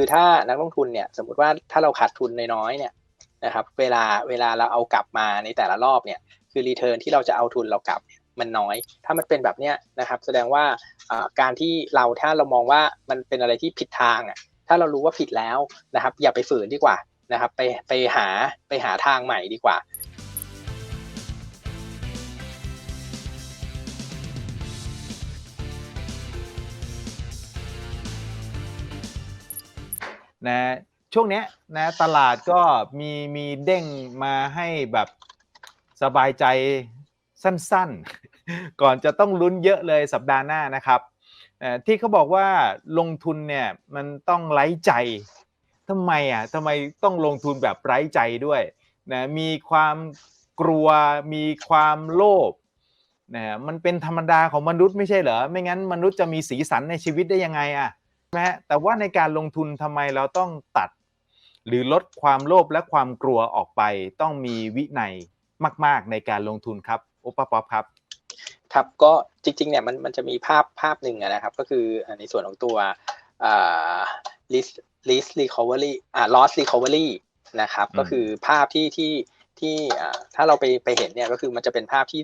คือถ้านักลงทุนเนี่ยสมมติว่าถ้าเราขาดทุนน้อยๆเนี่ยนะครับเวลาเวลาเราเอากลับมาในแต่ละรอบเนี่ยคือรีเทิร์นที่เราจะเอาทุนเรากลับมันน้อย ถ้ามันเป็นแบบเนี้ยนะครับแสดงว่าการที่เราถ้าเรามองว่ามันเป็นอะไรที่ผิดทางอะถ้าเรารู้ว่าผิดแล้วนะครับอย่าไปฝืนดีกว่านะครับไปไปหาไปหาทางใหม่ดีกว่า นะช่วงเนี้ยนะตลาดก็มีมีเด้งมาให้แบบสบายใจสั้นๆ ก่อนจะต้องลุ้นเยอะเลยสัปดาห์หน้านะครับที่เขาบอกว่าลงทุนเนี่ยมันต้องไร้ใจทำไมอะทำไมต้องลงทุนแบบไร้ใจด้วยนะมีความกลัวมีความโลภนะมันเป็นธรรมดาของมนุษย์ไม่ใช่เหรอไม่งั้นมนุษย์จะมีสีสันในชีวิตได้ยังไงอะ ไหมฮะแต่ว่าในการลงทุนทำไมเราต้องตัด หรือลดความโลภและความกลัวออกไป ต้องมีวินัยมาก ๆ ในการลงทุนครับโอปป๊อปครับ ครับก็จริงๆเนี่ยมันมันจะมีภาพภาพหนึ่งอะนะครับ ก็คืออ่าในส่วนของตัวอ่า list list recovery อ่า loss recovery นะครับอืมก็คือภาพที่ที่ที่อ่าถ้าเราไปไปเห็นเนี่ยก็คือมันจะเป็นภาพที่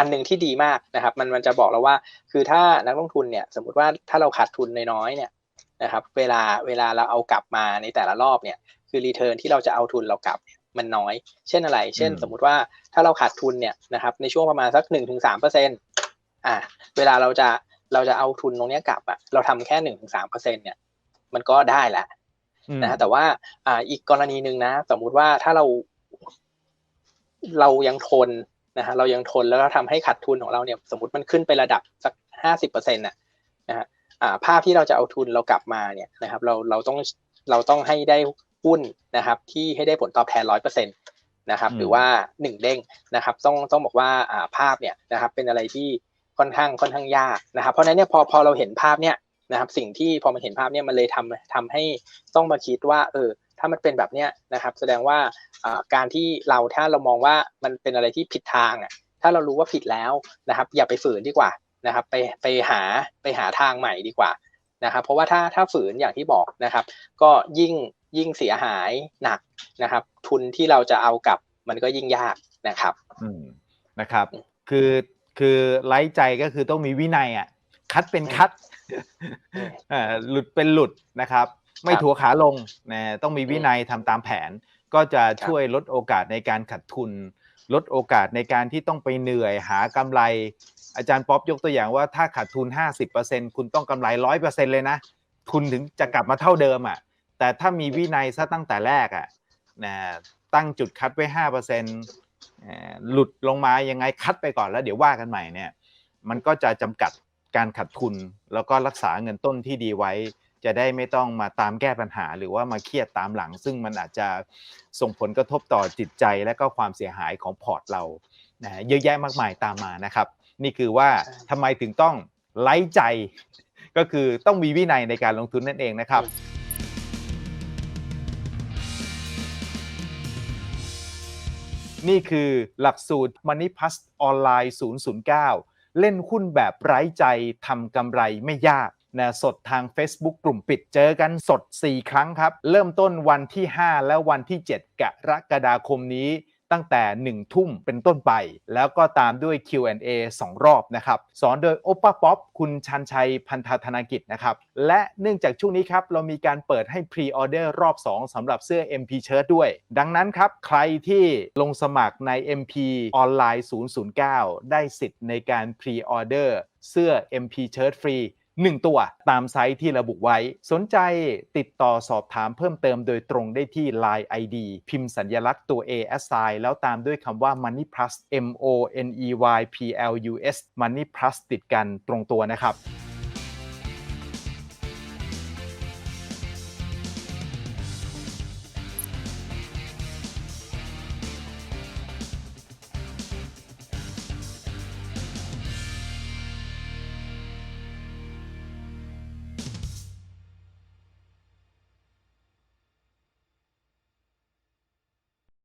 อันหนึ่งที่ดีมากนะครับ มันมันจะบอกเราว่า คือถ้านักลงทุนเนี่ย สมมุติว่าถ้าเราขาดทุนน้อยๆเนี่ยนะครับ เวลาเวลาเราเอากลับมาในแต่ละรอบเนี่ย คือรีเทิร์นที่เราจะเอาทุนเรากลับเนี่ยมันน้อย เช่นอะไร เช่นอืมสมมุติว่าถ้าเราขาดทุนเนี่ยนะครับ ในช่วงประมาณสักหนึ่งถึงสามเปอร์เซ็นต์อ่า เวลาเราจะเราจะเอาทุนตรงเนี้ยกลับอะเราทำแค่หนึ่งถึงสามเปอร์เซ็นต์เนี่ย มันก็ได้แหละอืมนะฮะแต่ว่าอ่าอีกกรณีหนึ่งนะ สมมุติว่าถ้าเรา เรายังทน นะฮะเรายังทนแล้วเราทำให้ขาดทุนของเราเนี่ยสมมติมันขึ้นไประดับสักห้าสิบเปอร์เซ็นต์น่ะนะฮะอ่าภาพที่เราจะเอาทุนเรากลับมาเนี่ยนะครับเราเราต้องเราต้องให้ได้หุ้นนะครับที่ให้ได้ผลตอบแทนร้อยเปอร์เซ็นต์นะครับอืมหรือว่าหนึ่งเด้งนะครับต้องต้องบอกว่าอ่าภาพเนี่ยนะครับเป็นอะไรที่ค่อนข้างค่อนข้างยากนะครับเพราะฉะนั้นเนี่ยพอพอเราเห็นภาพเนี่ยนะครับสิ่งที่พอมันเห็นภาพเนี่ยมันเลยทำทำให้ต้องมาคิดว่าเออ ถ้ามันเป็นแบบเนี้ยนะครับ แสดงว่าอ่าการที่เราถ้าเรามองว่ามันเป็นอะไรที่ผิดทางอะถ้าเรารู้ว่าผิดแล้วนะครับ อย่าไปฝืนดีกว่านะครับ ไปไปหาไปหาทางใหม่ดีกว่านะครับ เพราะว่าถ้าถ้าฝืนอย่างที่บอกนะครับ ก็ยิ่งยิ่งเสียหายหนักนะครับ ทุนที่เราจะเอากลับมันก็ยิ่งยากนะครับ อืมนะครับ คือคือไร้ใจก็คือต้องมีวินัยอะคัดเป็นคัดอืมเอ่อหลุดเป็นหลุดนะครับ ไม่ครับถัวขาลงนะต้องมีวินัยทำตามแผน ก็จะครับช่วยลดโอกาสในการขาดทุน ลดโอกาสในการที่ต้องไปเหนื่อยหากำไร อาจารย์ป๊อปยกตัวอย่างว่าถ้าขาดทุน 50%คุณต้องกำไร 100%เลยนะ ทุนถึงจะกลับมาเท่าเดิมอะแต่ถ้ามีวินัยซะตั้งแต่แรกอะนะตั้งจุดคัดไว้5%เอ่อหลุดลงมายังไงคัดไปก่อนแล้วเดี๋ยวว่ากันใหม่เนี่ย มันก็จะจำกัดการขาดทุน แล้วก็รักษาเงินต้นที่ดีไว้ จะได้ไม่ต้องมาตามแก้ปัญหา หรือว่ามาเครียดตามหลัง ซึ่งมันอาจจะส่งผลกระทบต่อจิตใจและก็ความเสียหายของพอร์ตเรานะฮะเยอะแยะมากมายตามมานะครับ นี่คือว่าทำไมถึงต้องไล่ใจ ก็คือต้องมีวินัยในการลงทุนนั่นเองนะครับนี่คือหลักสูตร Money Plus ออนไลน์ 009 เล่นหุ้นแบบไร้ใจทำกำไรไม่ยาก นะสดทาง Facebook กลุ่มปิดเจอกันสด 4 ครั้งครับ เริ่มต้นวันที่ 5 และวันที่ 7 กรกฎาคมนี้ตั้งแต่ 1 ทุ่มเป็นต้นไป แล้วก็ตามด้วย Q&A 2 รอบนะครับ สอนโดยโอปป้าป๊อปคุณชันชัยพันธธนากิจนะครับ และเนื่องจากช่วงนี้ครับ เรามีการเปิดให้พรีออเดอร์รอบ 2สำหรับเสื้อ MP Shirt ด้วย ดังนั้นครับ ใครที่ลงสมัครใน MP ออนไลน์ 009 ได้สิทธิ์ในการพรีออเดอร์เสื้อ MP Shirt ฟรี 1 ตัวตามไซต์ที่ระบุไว้ สนใจติดต่อสอบถามเพิ่มเติมโดยตรงได้ที่ Line ID พิมพ์สัญลักษณ์ตัว A assign แล้วตามด้วยคำว่า Money Plus M O N E Y P L U S Money Plus ติดกันตรงตัวนะครับ